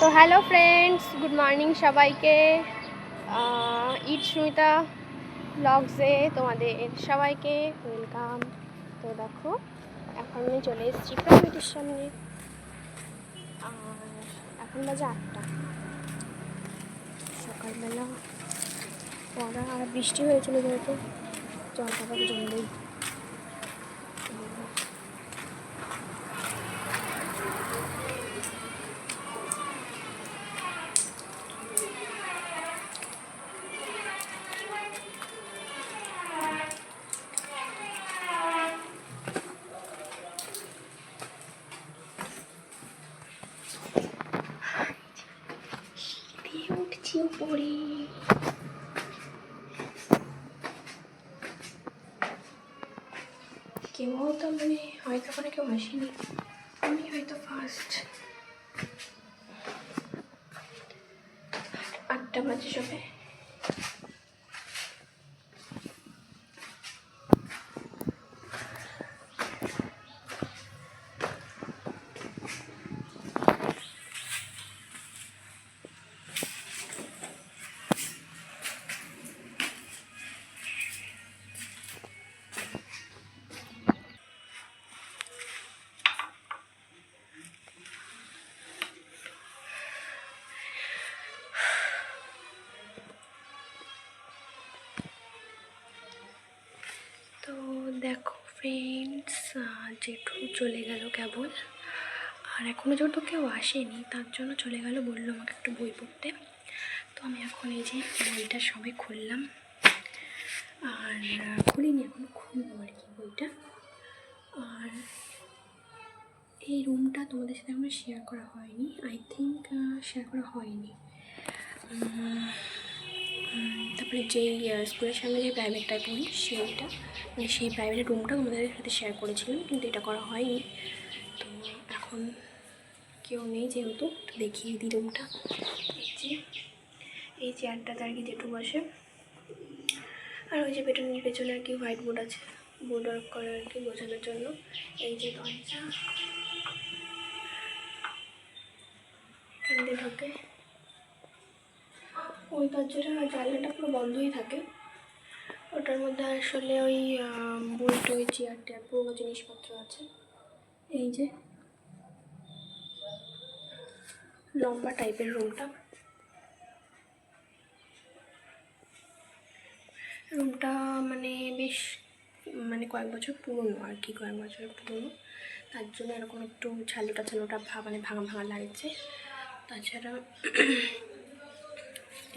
তো hello friends, good morning সবাইকে। ইট সুমিতা ব্লগসে তোমাদের সবাইকে ওয়েলকাম। তো দেখো, এখন আমি চলে এসেছি প্রাইভেটের সামনে আর এখন বাজে আটটা। সকালবেলা পড়া আর বৃষ্টি হয়েছিল যেহেতু, জলটা আবার জমবেই দিয়ে উপরে কেউ হয়তো মানে হয়তো ওখানে কেউ আসেনি। আমি হয়তো ফার্স্ট আটটা বাজে সবে। দেখো ফ্রেন্ডস জেঠু চলে গেল কেবল। আর এখনও যেহেতু কেউ আসেনি, তার জন্য চলে গেল বলল আমাকে একটু বই পড়তে। তো আমি এখন এই যে বইটা সবে খুললাম। আর খুলিনি, এখন খুলবো আর কি বইটা। আর এই রুমটা তোমাদের সাথে এখনও শেয়ার করা হয়নি। আই থিঙ্ক শেয়ার করা হয়নি। তারপরে যেই স্কুলের সামনে যে প্রাইভেটটায় পড়ি সেইটা মানে সেই প্রাইভেট রুমটা তোমাদের সাথে শেয়ার করেছিলাম, কিন্তু এটা করা হয়নি। তো এখন কেউ নেই যেহেতু দেখিয়ে দিই রুমটা এই চেয়ারটাতে আর কি যেটু বসে। আর ওই যে পেটনের পেছনে আর কি হোয়াইট বোর্ড আছে বোর্ড ওয়ার্ক করে আর কি বোঝানোর জন্য। এই যে দরজা। ঢোকে। ওই দরজাটা জানলাটা পুরো বন্ধই থাকে। ওটার মধ্যে আসলে ওই বই টই চেয়ার টেয়ার পুরোনো জিনিসপত্র আছে। এই যে লম্বা টাইপের রুমটা রুমটা মানে বেশ মানে কয়েক বছর পুরনো আর কি, কয়েক বছর পুরনো। তার জন্য এরকম একটু ছালুটা ছালোটা ভা মানে ভাঙা ভাঙা লাগছে। তাছাড়া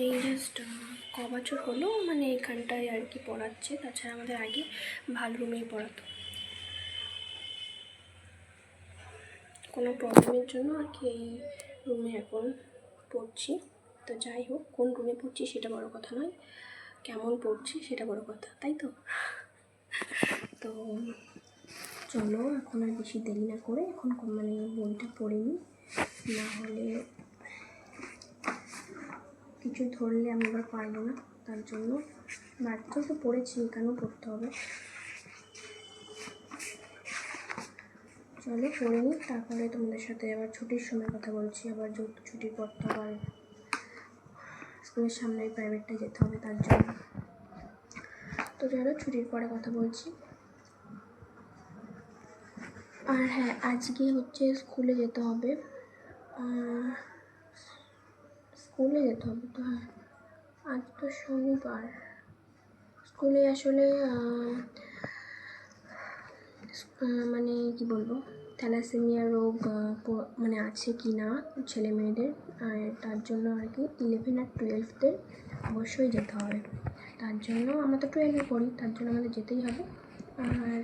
এই জাস্ট ক বছর হলো মানে এখানটায় আর কি পড়াচ্ছে, তাছাড়া আমাদের আগে ভালো রুমেই পড়াতো। কোনো প্রবলেমের জন্য আর কি এই রুমে এখন পড়ছি। তো যাই হোক, কোন রুমে পড়ছি সেটা বড় কথা নয়, কেমন পড়ছি সেটা বড় কথা, তাই তো? তো চলো, এখন আর বেশি দেরি না করে এখন মানে বইটা পড়ে নিই, না হলে কিছু ধরলে আমি আবার পারব না। তার জন্য বাড়িতেও তো পড়েছি এখানেও পড়তে হবে? চলো পড়ে নিই, তারপরে তোমাদের সাথে আবার ছুটির সময় কথা বলছি। আবার যেহেতু ছুটির পর তো স্কুলের সামনে প্রাইভেটটা যেতে হবে, তার জন্য। তো চলো ছুটির পরে কথা বলছি। আর হ্যাঁ আজকে হচ্ছে স্কুলে যেতে হবে। স্কুলে যেতে হবে তো হ্যাঁ। আজ তো শনিবার। স্কুলে আসলে মানে কি বলব, থ্যালাসেমিয়া রোগ মানে আছে কি না ছেলে মেয়েদের তার জন্য আর কি ইলেভেন আর টুয়েলভদের অবশ্যই যেতে হবে। তার জন্য আমরা তো টুয়েলভে পড়ি, তার জন্য আমাদের যেতেই হবে। আর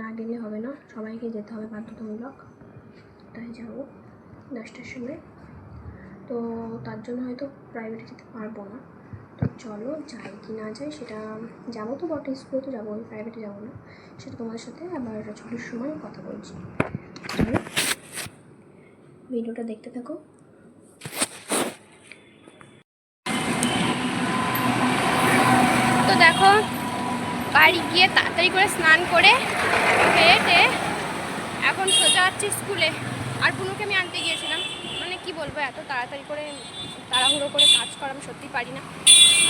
না গেলে হবে না, সবাইকে যেতে হবে বাধ্যতামূলক। তাই যাব দশটার সময়। তো তার জন্য হয়তো প্রাইভেটে যেতে পারব না। তো চলো যাই কি না যাই, সেটা যাব তো বটে স্কুলে তো যাব প্রাইভেটে যাব না। সেটা তোমার সাথে আবার ছুটির সময় কথা বলছি। চলো, ভিডিওটা দেখতে থাকো। তো দেখো, বাড়ি গিয়ে তাড়াতাড়ি করে স্নান করে খেয়ে এখন সোজা যাচ্ছি স্কুলে আর পুনুকে আমি আনতে গিয়েছিলাম। বলব, এত তাড়াতাড়ি করে তাড়াহুড়ো করে কাজ করা আমি সত্যি পারি না।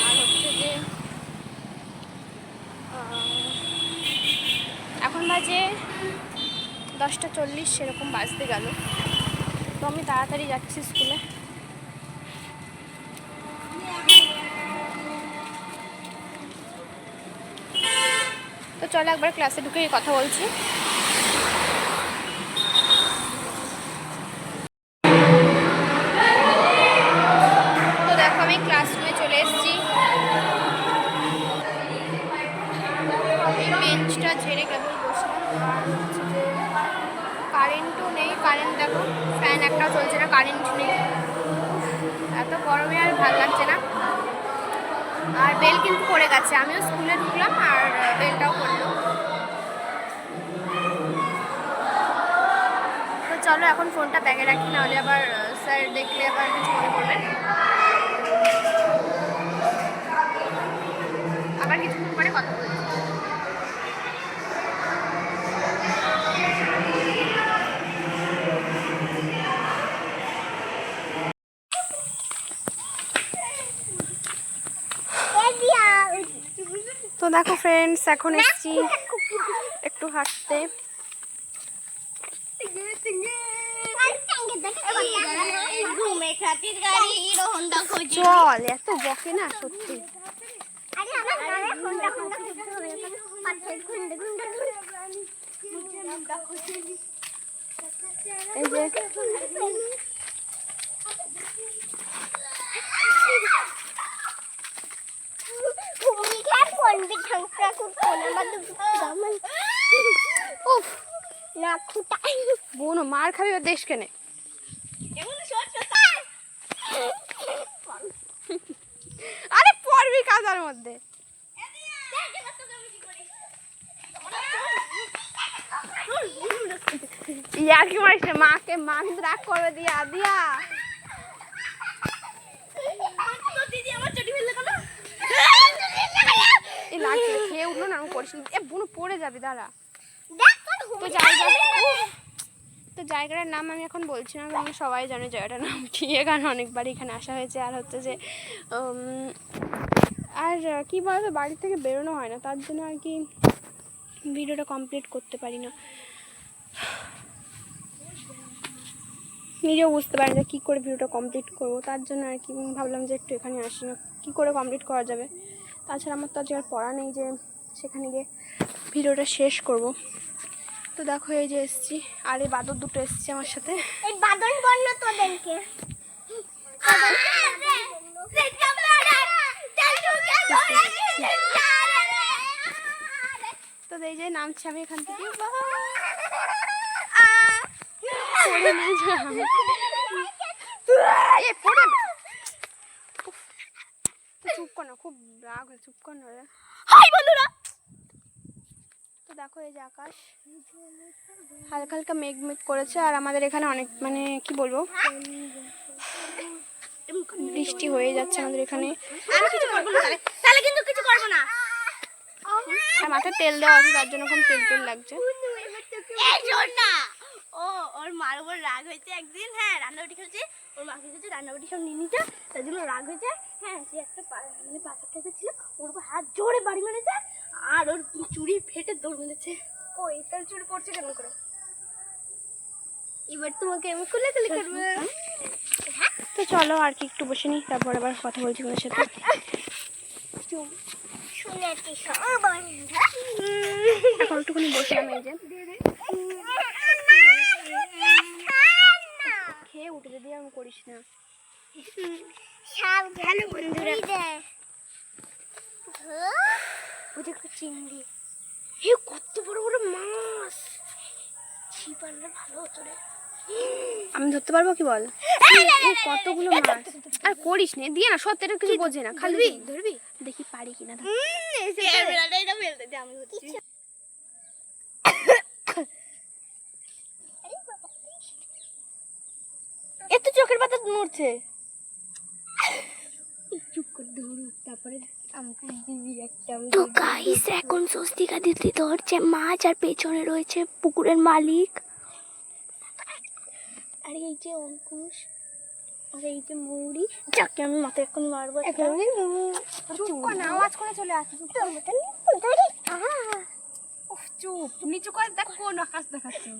আর হচ্ছে যে এখন বাজে দশটা চল্লিশ, সেরকম বাজতে গেল। তো আমি তাড়াতাড়ি যাচ্ছি স্কুলে। তো চলো একবার ক্লাসে ঢুকে কথা বলছি। আর বেল কিন্তু পড়ে গেছে। আমিও স্কুলে ঢুকলাম আর বেলটাও পড়ল। তো চলো, এখন ফোনটা ব্যাগে রাখি, নাহলে আবার স্যার দেখলে আবার কিছু মনে করবেন। দেখো ফ্রেন্ডস এখন এসেছি। একটু হাঁটতে। চল এত বকে না সত্যি। আরে আমার গাড়ি হোন্ডা হোন্ডা খুঁজতে হবে পাশে ঘুন্ডে ঘুন্ডে এই যে ঘুমিয়ে খেয়ে পড়বি ঠাংটা খুব কোন আমার দামন উফ না খুঁটাই বোন মার খাবি ওর দেশ কেনে? আরে পড়বি কাদার মধ্যে। ইয়ার কি মারিস মাকে মা কিন্তু রাগ করবে দিয়া। দিয়া কেন খেয়ে উঠল না আমি করিস এ বোন পড়ে যাবে দাঁড়া। দেখ তোর তো জায়গাটার নাম আমি এখন বলছি না কারণ সবাই জানে জায়গাটার নাম কি। এখানে অনেকবার এখানে আসা হয়েছে। আর হচ্ছে যে আর কি বলতো, বাড়ি থেকে বেরোনো হয় না, তার জন্য আর কি ভিডিওটা কমপ্লিট করতে পারি না। নিজেও বুঝতে পারি না কী করে ভিডিওটা কমপ্লিট করব। তার জন্য আর কি ভাবলাম যে একটু এখানে আসি না। কী করে কমপ্লিট করা যাবে? তাছাড়া আমার তো আজকে আর পড়া নেই যে, সেখানে গিয়ে ভিডিওটা শেষ করব। তো দেখো এই যে এসছি। আর এই বাদর দুটো এসছে আমার সাথে। এই বাদন বলল তোদেরকে। তো এই যে নামছি আমি এখান থেকে। চুপ কর না খুব রাগ হয়ে চুপ কর না। হাই বন্ধুরা দেখো এই যে আকাশ। হালকা হালকা মেঘ মেঘ করেছে আর আমাদের এখানে অনেক মানে কি বলব? বৃষ্টি হয়ে যাচ্ছে আমাদের এখানে। আমি কিছু করব না তাহলে। কিন্তু কিছু করব না। মাথায় তেল দেওয়া আছে তার জন্য এখন তেল তেল লাগছে। এই না। ও ওর মার উপর রাগ হয়েছে একদিন হ্যাঁ রান্নাবাটি খেলছে ওর মাকে খেলছে রান্নাবাটি সব নিয়ে নিতে তার জন্য রাগ হয়েছে। হ্যাঁ সে একটা মানে পাথর ছিল ওর উপর হাত জোরে বাড়ি মেরেছে। আর ওর চুড়ি ফেটে দৌড় মেরেছে। কই চুরি করছে কেন করে? এবার তোমাকে আমি খুলে খুলে করব তো চলো আর কি একটু বসে নিই তারপর আবার কথা বলছি তোমার সাথে। শুনেছি সব বন্ধু এখন একটুখানি বসলাম এই যে। খেয়ে উঠে যদি আমি করিস না। ভালো বন্ধুরা। ওই দেখো চিংড়ি। এ কত বড় বড় মাছ! ছিপ আনলে ভালো হতো রে। আমি ধরতে পারব কি বল? কতগুলো মাছ? আর করিস না দিয়ে না সত্যি কিছু বোঝে না খালি ধরবি? দেখি। পারি কিনা এত চোখের পাতা নড়ছে। চুপ করে ধরুক তারপরে তো গাইস এখন স্বস্তিকা দিদি ধরছে মাছ আর পেছনে রয়েছে পুকুরের মালিক। আর এই যে অঙ্কুশ আর এই যে মৌরি যাকে আমি মাথায় এখন মারবো আওয়াজ করে চলে আসছে চুপ নিচু করে দেখ কোন আকাশ দেখাচ্ছে।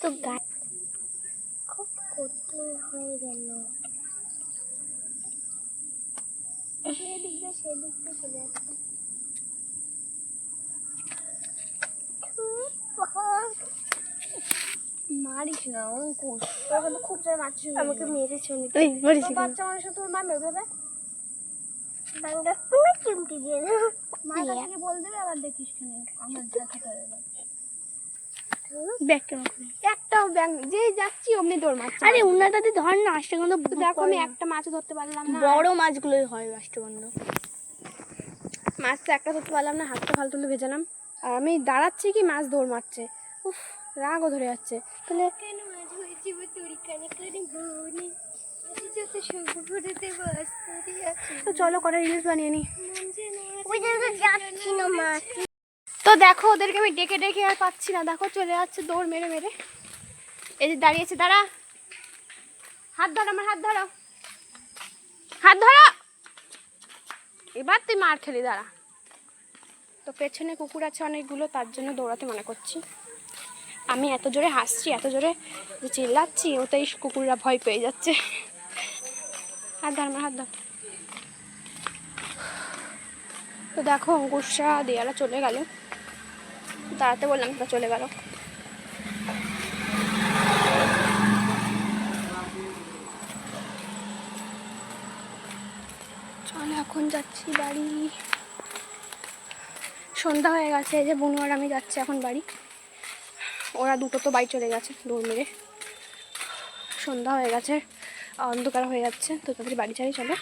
তো গাছ কঠিন হয়ে গেল। সেদিক দিয়ে সেদিক দিয়ে চলে আসছে মারিস না অঙ্কুশ তোর কিন্তু খুব জোরে মারছিস আমাকে মেরেছে? বাচ্চা মানুষের তোর মা মেরে দেবে? বাংলা তুমি চিমটি দিয়ে মার কাছে বল দেবে আবার দেখিস কেন আমার দেখা করে ব্যাগ কেন একটাও ব্যাং যেই যাচ্ছি অমনি দৌড় মারছে আরে উনাটাতে ধর না আসতে দেখো আমি একটা মাছ ধরতে পারলাম না। বড় মাছগুলোই হয় রাষ্ট্রবন্ধ মাছ তো একটা ধরতে পারলাম না হাতটা ফাল ভেজালাম। আর আমি দাঁড়াচ্ছি কি মাছ দৌড় মারছে। উফ রাগও ধরে যাচ্ছে। তাহলে কেন মাছ হয়েছে তুরি কানে কানে ঘুনি যত সবুজতে বস্তরি আছে। তো চলো কটা রিলস বানিয়ে নি। ওই জায়গায় যাচ্ছি না মাছ দেখো, ওদেরকে আমি ডেকে ডেকে আর পাচ্ছি না। দেখো, চলে যাচ্ছে দৌড় মেরে মেরে। এই যে দাঁড়িয়েছে, দাঁড়া। হাত ধরো, আমার হাত ধরো। হাত ধরো। এবার তুই মার খেলি, দাঁড়া। তো পেছনে কুকুর আছে অনেকগুলো, তার জন্য দৌড়াতে মনে করছি। আমি এত জোরে হাসছি, এত জোরে যে চিল্লাচ্ছি, ওতেই কুকুররা ভয় পেয়ে যাচ্ছে। হাত ধর, আমার হাত ধর। তো দেখো, অঙ্কুশরা দেয়ালা চলে গেল। দাঁড়াতে বললাম তা চলে গেল। চলো এখন যাচ্ছি বাড়ি। সন্ধ্যা হয়ে গেছে যে বনু আর আমি যাচ্ছি এখন বাড়ি। ওরা দুটো তো বাড়ি চলে গেছে দৌড় মেরে। সন্ধ্যা হয়ে গেছে, অন্ধকার হয়ে যাচ্ছে, তো তাদের বাড়ি চাই চলো।